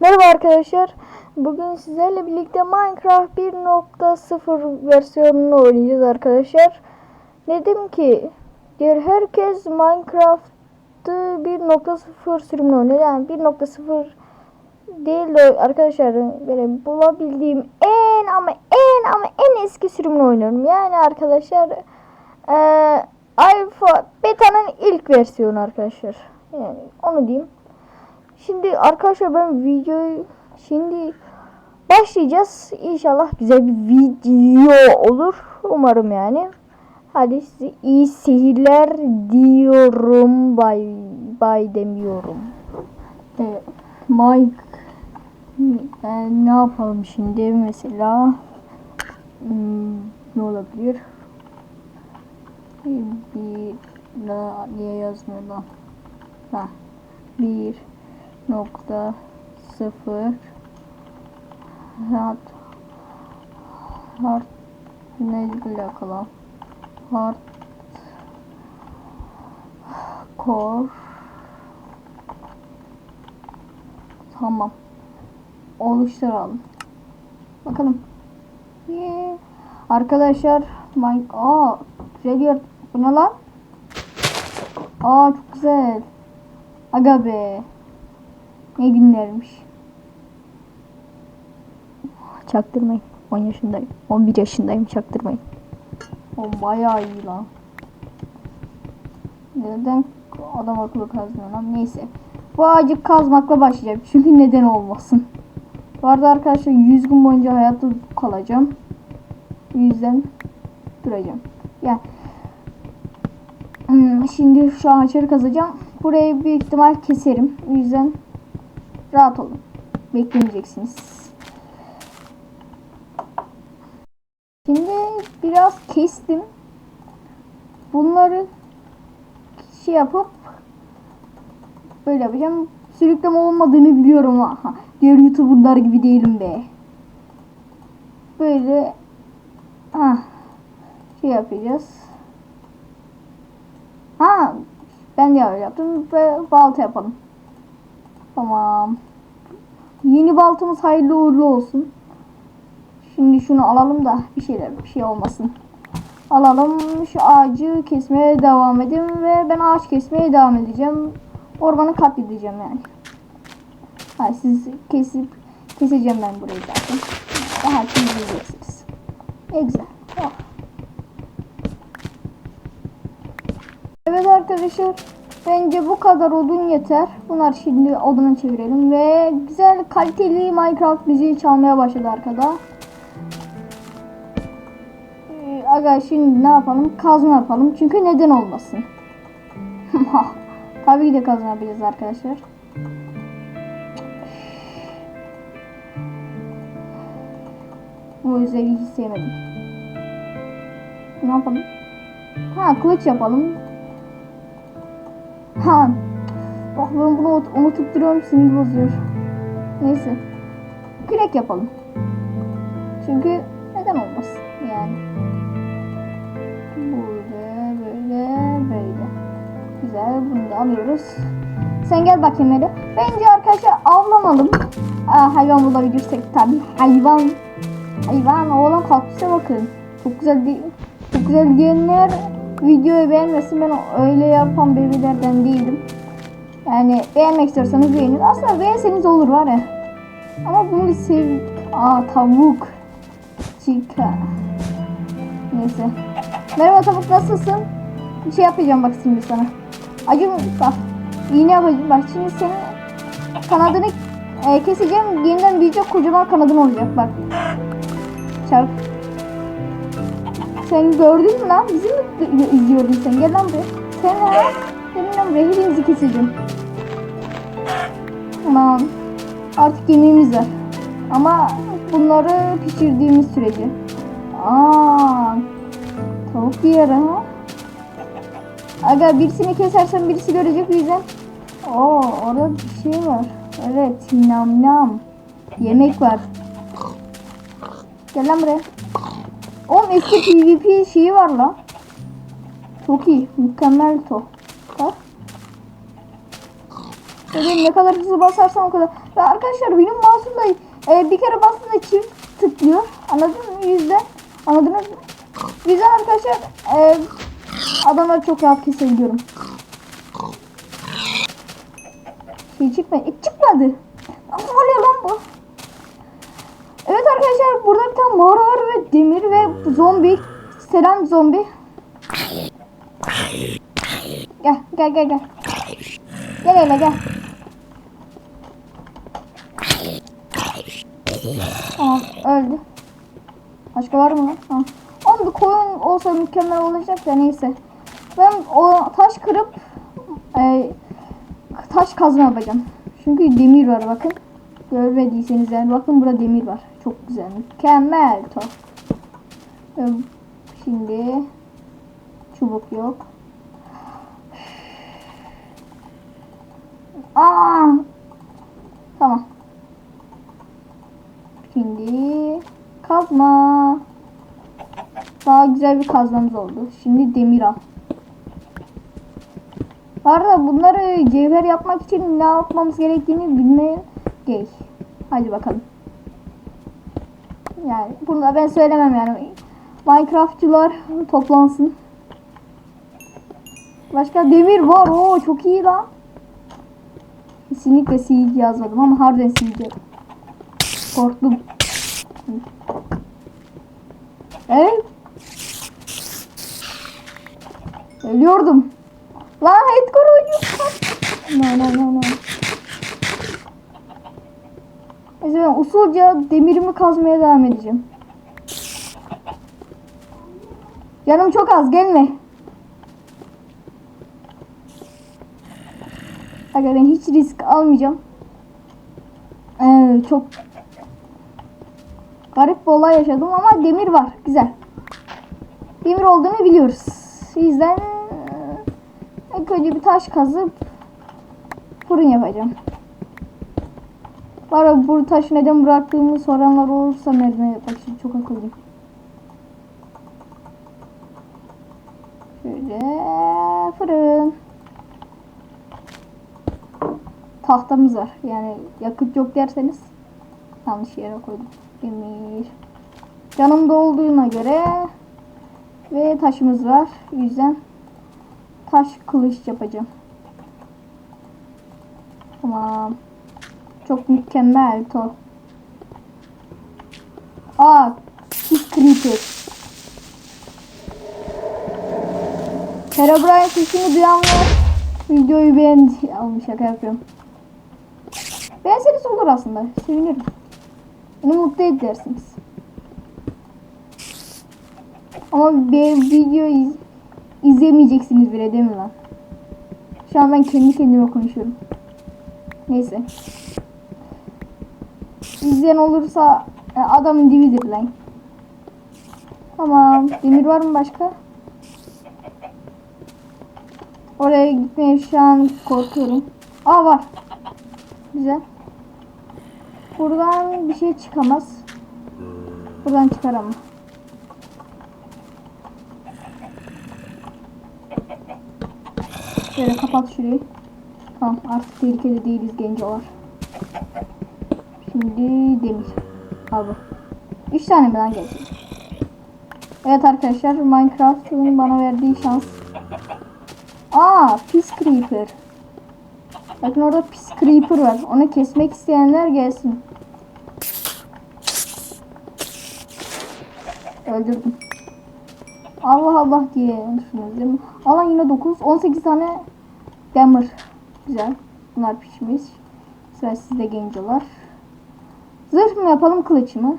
Merhaba arkadaşlar. Bugün sizlerle birlikte Minecraft 1.0 versiyonunu oynayacağız arkadaşlar. Dedim ki diğer herkes Minecraft'ı 1.0 sürümünü oynuyor. Yani 1.0 değil de arkadaşlar böyle bulabildiğim en ama en ama en eski sürümünü oynuyorum. Yani arkadaşlar eee Alpha Beta'nın ilk versiyonu arkadaşlar. Yani onu diyeyim. Şimdi arkadaşlar ben videoyu şimdi başlayacağız. İnşallah güzel bir video olur. Umarım yani. Hadi size iyi seyirler diyorum. Bay bay demiyorum. Evet. Mike e, ne yapalım şimdi mesela Hmm, ne olabilir? Bir la niye yazmıyor lan? Ha. Bir nokta sıfır. Hard hard ne alakalı? Hard core. Tamam. Oluşturalım bakalım. Yeah. arkadaşlar my aa güzel yer bu ne lan? Aa çok güzel. Aga be ne günlermiş. Çaktırmayın. 10 yaşındayım. 11 yaşındayım. Çaktırmayın. O bayağı iyi lan. Neden adam akıllı kazmıyor lan? Neyse. Bu ağacı kazmakla başlayacağım. Çünkü neden olmasın. Bu arada arkadaşlar 100 gün boyunca hayatta kalacağım. Yüzden duracağım. Yani Hmm, şimdi şu ağaçları kazacağım. Burayı büyük ihtimal keserim. O yüzden rahat olun. Beklemeyeceksiniz. Şimdi biraz kestim. Bunları şey yapıp böyle yapacağım. Sürükleme olmadığını biliyorum ama diğer youtuberlar gibi değilim be. Böyle ah şey yapacağız. Ha ben de öyle yaptım ve balta yapalım. Tamam. Yeni baltamız hayırlı uğurlu olsun. Şimdi şunu alalım da bir şeyler bir şey olmasın. Alalım şu ağacı kesmeye devam edin ve ben ağaç kesmeye devam edeceğim. Ormanı katledeceğim yani. Ha, siz kesip keseceğim ben burayı zaten. Daha izleyeceksiniz. Ne güzel. Oh. Evet arkadaşlar. Bence bu kadar odun yeter. Bunlar şimdi oduna çevirelim ve güzel kaliteli Minecraft müziği çalmaya başladı arkada. Ee, aga şimdi ne yapalım? Kazma yapalım. Çünkü neden olmasın? Tabii ki de yapacağız arkadaşlar. Bu özelliği hiç sevmedim. Ne yapalım? Ha kılıç yapalım. Ha. Bak ben bunu unut- unutup duruyorum sinir bozuyor. Neyse. Kürek yapalım. Çünkü neden olmasın yani. Böyle böyle böyle. Güzel bunu da alıyoruz. Sen gel bakayım hele. Bence arkadaşlar avlamalım. Aa, hayvan bulabilirsek tabii. Hayvan. Hayvan oğlan kaktüse bakın. Çok güzel bir çok güzel diyenler videoyu beğenmesin. Ben öyle yapan birilerden değilim. Yani beğenmek istiyorsanız beğenin. Aslında beğenseniz olur var ya. Ama bunu sev... Aa tavuk. Chica. Neyse. Merhaba tavuk nasılsın? Bir şey yapacağım bak şimdi sana. Acım bak. İğne yapacağım. Bak şimdi senin kanadını e, keseceğim. Yeniden büyüyecek kocaman kanadın olacak bak. Çarp. Sen gördün mü lan? Bizi mi izliyordun sen? Gel lan buraya. Sen ha? Gelin lan buraya. Hepinizi keseceğim. Tamam. Artık yemeğimiz var. Ama bunları pişirdiğimiz sürece. Aa, tavuk yer ha. Aga birisini kesersen birisi görecek yüzden. Oo orada bir şey var. Evet nam nam. Yemek var. Gel lan buraya. Oğlum eski PvP şeyi var lan. Çok iyi. Mükemmel to. Bak. Böyle ne kadar hızlı basarsan o kadar. Ve arkadaşlar benim mouse'umda e, bir kere bastığında çift tıklıyor. Anladın mı? Yüzden. Anladınız mı? Yüzden arkadaşlar e, adamları çok rahat kesebiliyorum. Şey çıkmadı. E, çıkmadı. Nasıl oluyor lan bu? Evet arkadaşlar burada bir tane mağara var ve demir ve zombi. Selam zombi. Gel gel gel gel. Gel hele gel. Tamam öldü. Başka var mı? Ha. Oğlum bir koyun olsa mükemmel olacak da neyse. Ben o taş kırıp e, taş kazma yapacağım. Çünkü demir var bakın. Görmediyseniz yani bakın burada demir var. Çok güzel. Mükemmel. To. Ee, Şimdi çubuk yok. Aa! Tamam. Şimdi kazma. Daha güzel bir kazmamız oldu. Şimdi demir al. Arada bunları cevher yapmak için ne yapmamız gerektiğini bilmeyen gay. Hadi bakalım. Yani bunu da ben söylemem yani. Minecraftçılar toplansın. Başka demir var. Oo çok iyi lan. Kesinlikle siege yazmadım ama harbiden siege. Korktum. Evet. Ölüyordum. Lan Edgar oynuyor. No no no no. Neyse ben usulca demirimi kazmaya devam edeceğim. Canım çok az gelme. Aga ben hiç risk almayacağım. Ee, çok garip bir olay yaşadım ama demir var. Güzel. Demir olduğunu biliyoruz. O yüzden e, ilk önce bir taş kazıp fırın yapacağım. Arada bu taşı neden bıraktığımı soranlar olursa merdiven yapmak için çok akıllıyım. Şöyle fırın. Tahtamız var. Yani yakıt yok derseniz yanlış yere koydum. Demir. Canım dolduğuna göre ve taşımız var. O yüzden taş kılıç yapacağım. Tamam. Çok mükemmel to. Aa, creeper. Herobrine sesini duyanlar videoyu beğendi. Almış şaka yapıyorum. Beğenseniz olur aslında. Sevinirim. Beni mutlu edersiniz. Ama bir video iz, izlemeyeceksiniz bile değil mi lan? Şu an ben kendi kendime konuşuyorum. Neyse. İzleyen olursa e, adam dibidir lan. Tamam. Demir var mı başka? Oraya gitmeye şu an korkuyorum. Aa var. Güzel. Buradan bir şey çıkamaz. Buradan çıkar ama. Şöyle kapat şurayı. Tamam artık tehlikede değiliz gencolar. Şimdi demir. Al bu. 3 tane mi lan gelecek? Evet arkadaşlar Minecraft'ın bana verdiği şans. Aa pis creeper. Bakın orada pis creeper var. Onu kesmek isteyenler gelsin. Öldürdüm. Allah Allah diye düşünüyoruz değil mi? Alan yine 9. 18 tane demir. Güzel. Bunlar pişmiş. Sıra sizde gencolar. Zırh mı yapalım kılıç mı?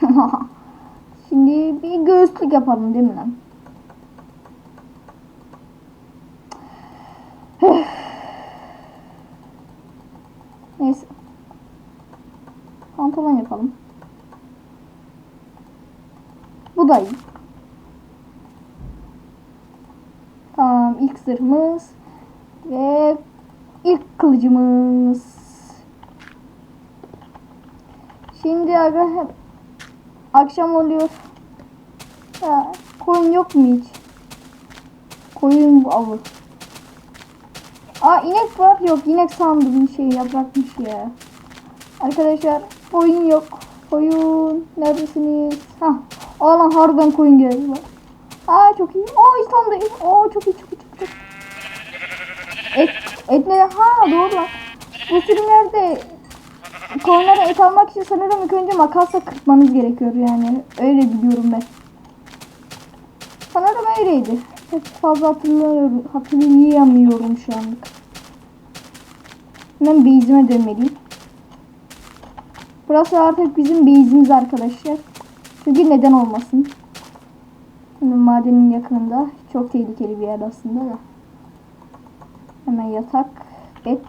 Şimdi bir göğüslük yapalım değil mi lan? Neyse. Pantolon yapalım. Bu da iyi. Tamam ilk zırhımız ve ilk kılıcımız. Şimdi aga akşam oluyor. Ya, koyun yok mu hiç? Koyun avı. Aa Aa inek var. Yok inek sandım şey yaprakmış ya. Arkadaşlar koyun yok. Koyun neredesiniz? Ha. Aa lan harbiden koyun geldi bak. Aa çok iyi. Aa. Aa çok iyi çok iyi çok iyi. çok iyi. Et, et ne? Ha doğru lan. Bu sürümlerde koyunlara et almak için sanırım ilk önce makasla kırpmanız gerekiyor yani. Öyle biliyorum ben. Sanırım öyleydi. Pek fazla hatırlamıyorum, hatırlayamıyorum şu anlık. Hemen base'ime dönmeliyim. Burası artık bizim base'imiz arkadaşlar. Çünkü neden olmasın. Madenin yakınında. Çok tehlikeli bir yer aslında da. Hemen yatak. Et.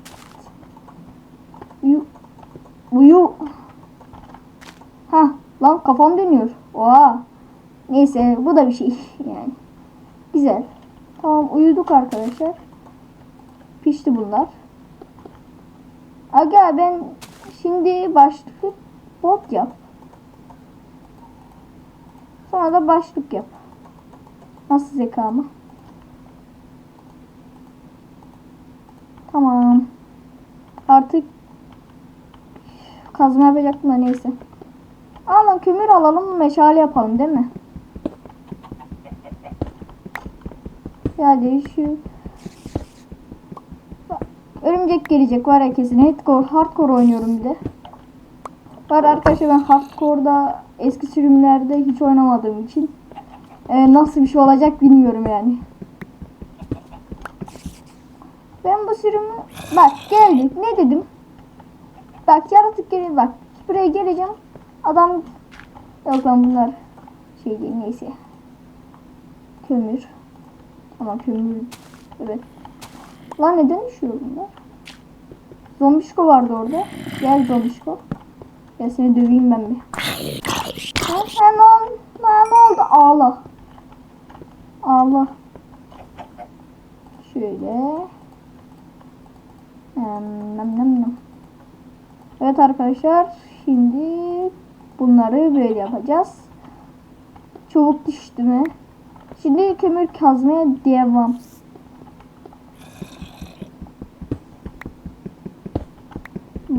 Uyu. Uyu. Ha lan kafam dönüyor. Oha. Neyse bu da bir şey yani. Güzel. Tamam uyuduk arkadaşlar. Pişti bunlar. Aga ben şimdi başlık bot yap. Sonra da başlık yap. Nasıl zekamı? Tamam. Artık kazma yapacaktım da neyse. Alalım kömür alalım meşale yapalım değil mi? Yani şu Örümcek gelecek var ya kesin. Hardcore, hardcore oynuyorum bir de. Var arkadaşlar ben hardcore'da eski sürümlerde hiç oynamadığım için e, nasıl bir şey olacak bilmiyorum yani. Ben bu sürümü bak geldik ne dedim? Bak yaratık gelir bak buraya geleceğim adam yok lan bunlar şey değil neyse kömür ama kömür evet lan neden düşüyor bunlar? Zombişko vardı orada. Gel Zombişko. Gel seni döveyim ben bir. Ne, oldu? Ne oldu? Ağla. Ağla. Şöyle. Nam, nam, nam. Evet arkadaşlar. Şimdi bunları böyle yapacağız. Çubuk düştü mü? Şimdi kömür kazmaya devam.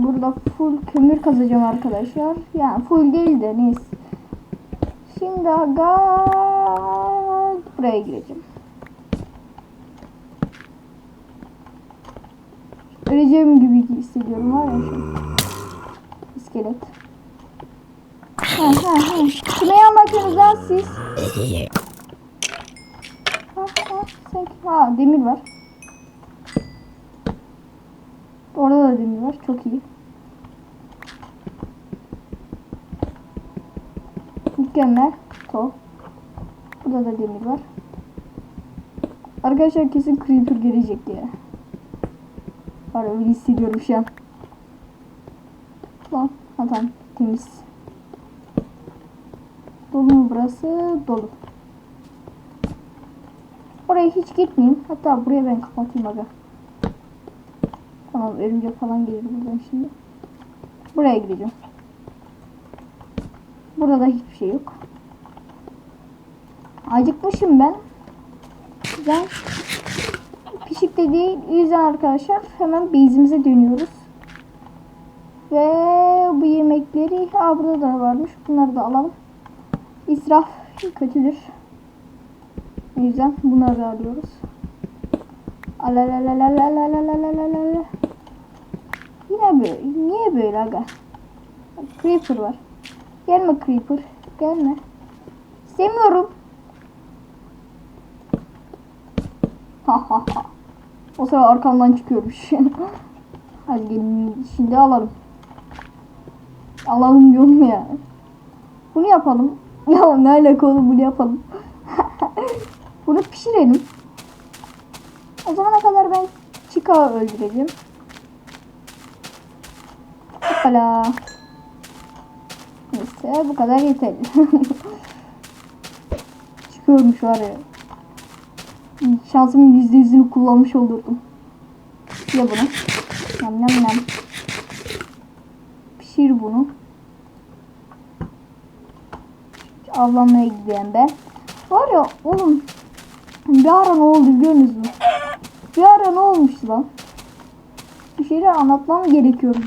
Burada full kömür kazacağım arkadaşlar. Yani full değil de neyse. Şimdi aga buraya gireceğim. Öleceğim gibi hissediyorum var ya. İskelet. Ha ha ha. Yan bakıyorsunuz lan siz? Ha ha. Ha demir var. Var. Çok iyi. Mükemmel. To. Burada da demir var. Arkadaşlar kesin creeper gelecek diye. Var öyle hissediyorum şu an. Lan. Tamam. Temiz. Dolu mu burası? Dolu. Oraya hiç gitmeyeyim. Hatta buraya ben kapatayım aga. Tamam örümcek falan gelir buradan şimdi. Buraya gideceğim. Burada hiçbir şey yok. Acıkmışım ben. Güzel. Pişik de değil. Yüzden arkadaşlar hemen base'imize dönüyoruz. Ve bu yemekleri ha burada da varmış. Bunları da alalım. İsraf kötüdür. O yüzden bunları da alıyoruz. Alalalalalalalalalalalala. Yine böyle. Niye böyle aga? Creeper var. Gelme Creeper. Gelme. İstemiyorum. Ha ha ha. O sıra arkamdan çıkıyormuş. Hadi gelin şimdi alalım. Alalım diyorum ya. Bunu yapalım. Ya ne alaka oğlum bunu yapalım. Bunu pişirelim. O zamana kadar ben Chica öldüreceğim. Hoppala. Neyse bu kadar yeterli. Çıkıyormuş var ya. Şansımın yüzde yüzünü kullanmış olurdum. Ya bunu. Nam nam nam. Pişir bunu. Avlanmaya gidiyorum ben. Var ya oğlum. Bir ara ne oldu biliyor musunuz? Bir ara ne olmuştu lan? bir şeyler anlatmam gerekiyordur.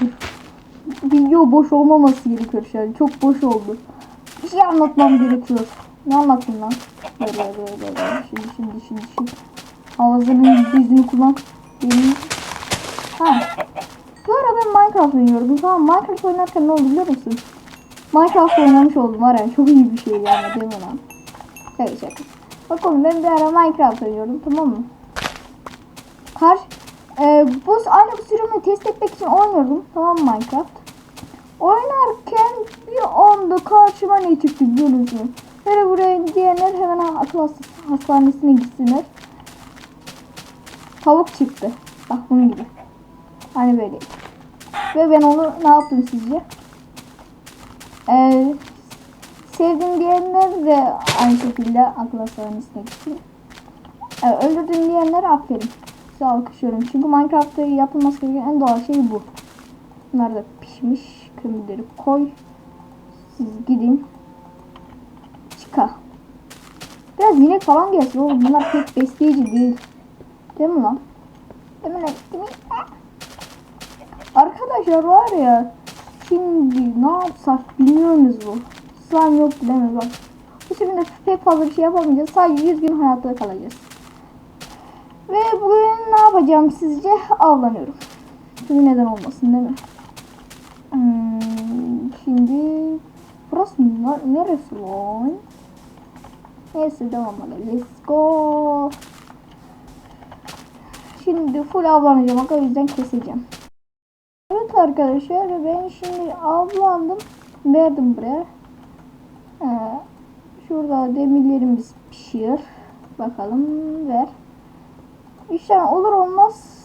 Video boş olmaması gerekiyor an. Çok boş oldu. Bir şey anlatmam gerekiyor. Ne anlattın lan? Böyle böyle böyle. Şimdi şimdi şimdi şimdi. Ağzının yüzünü kullan. Benim... Ha. Bu ara ben Minecraft oynuyorum. Tamam Minecraft oynarken ne oldu biliyor musun? Minecraft oynamış oldum var ya. Çok iyi bir şey yani değil mi lan? Şaka şaka. Bak oğlum ben bir ara Minecraft oynuyorum tamam mı? Kar e, bu aynı bu sürümü test etmek için oynuyordum tamam Minecraft. Oynarken bir anda karşıma ne çıktı musun? Böyle buraya diyenler hemen akıl hastanesine gitsinler. Tavuk çıktı. Bak bunun gibi. Hani böyle. Ve ben onu ne yaptım sizce? Ee, sevdim diyenler de aynı şekilde akıl hastanesine gitti. Ee, öldürdüm diyenlere aferin. Size alkışlıyorum. Çünkü Minecraft'ta yapılması gereken en doğal şey bu. Bunlar da pişmiş. Kömürleri koy. Siz gidin. Çıka. Biraz inek falan gelsin oğlum. Bunlar pek besleyici değil. Değil mi lan? Değil mi lan? Arkadaşlar var ya. Şimdi ne yapsak bilmiyoruz bu. Slime yok mi? Bak. Bu sürümde pek fazla bir şey yapamayacağız. Sadece 100 gün hayatta kalacağız. Ve bugün ne yapacağım sizce? Avlanıyorum. Çünkü neden olmasın değil mi? Hmm, ne- neresi lan? Neyse devam edelim. Let's go. Şimdi full avlanacağım. O yüzden keseceğim. Evet arkadaşlar ben şimdi avlandım. Verdim buraya. Ee, şurada demirlerimiz pişiyor. Bakalım ver. Üç tane olur olmaz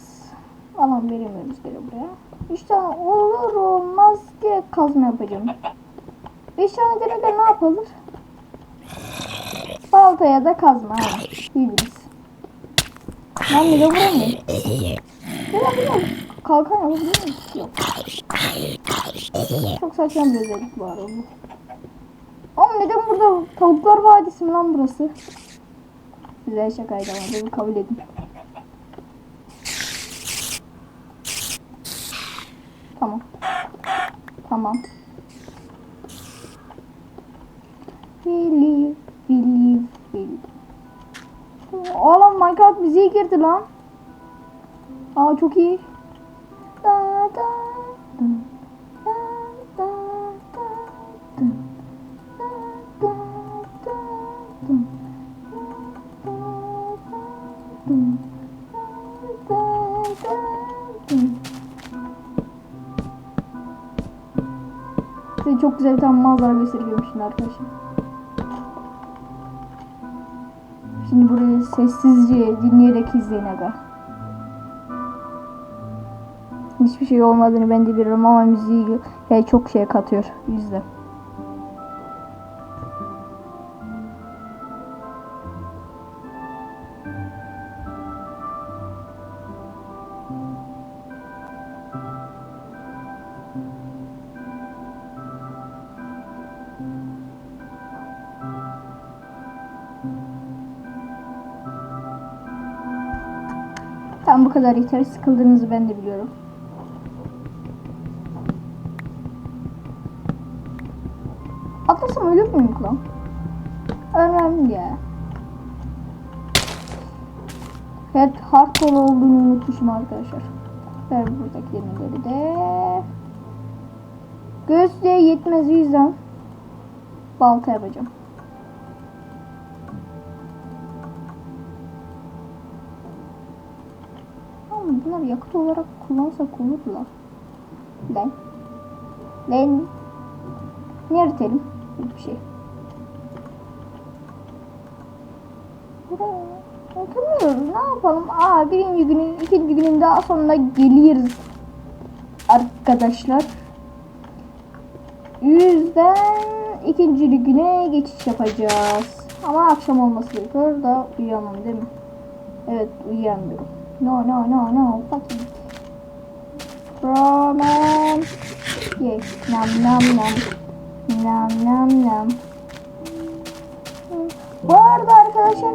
alan veremiyoruz geri buraya. Üç tane olur olmaz direkt kazma yapacağım. Beş tane demirde ne yapılır? Baltaya da kazma. Bildiniz. Ben bir de vuramıyorum. Kalkan yapabilir miyim? Yok. Çok saçma bir özellik var oğlum. Oğlum neden burada tavuklar vadisi mi lan burası? Güzel şakaydı ama bunu kabul edin. Tamam. Tamam. Müziği girdi lan. Aa çok iyi. Da, da, da, çok güzel bir tane manzara gösteriyorum şimdi arkadaşlar. Şimdi burayı sessizce dinleyerek izleyin aga. Hiçbir şey olmadığını ben de biliyorum ama müziği yani çok şey katıyor. Yüzde. Bu kadar yeter. Sıkıldığınızı ben de biliyorum. Atlasam ölür müyüm lan? Ölmem ya. Evet hardcore olduğunu unutmuşum arkadaşlar. Ver buradaki demirleri de. Gözde yetmez yüzden balta yapacağım. Bunlar yakıt olarak kullansak olur lan. Ben. Ben. Ne eritelim? Bir şey. Yapamıyoruz. Ne yapalım? Aa birinci günün, ikinci günün daha sonuna geliyoruz. Arkadaşlar. Yüzden ikinci güne geçiş yapacağız. Ama akşam olması gerekiyor da uyuyamam değil mi? Evet uyuyamıyorum. No no no no fucking. Roman. Yes. Nam nam nam. Nam nam nam. Bu arada arkadaşlar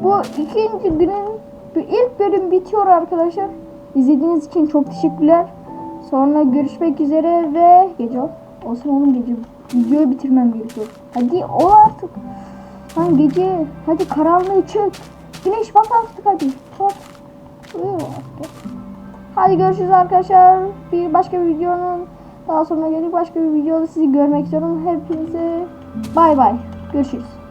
bu ikinci günün ilk bölüm bitiyor arkadaşlar. İzlediğiniz için çok teşekkürler. Sonra görüşmek üzere ve gece ol. Olsun oğlum gece. Videoyu bitirmem gerekiyor. Hadi ol artık. Lan gece. Hadi karanlığı çık. Güneş bak artık hadi. Bak. Hadi görüşürüz arkadaşlar. Bir başka bir videonun daha sonra gelip başka bir videoda sizi görmek istiyorum. Hepinize bay bay. Görüşürüz.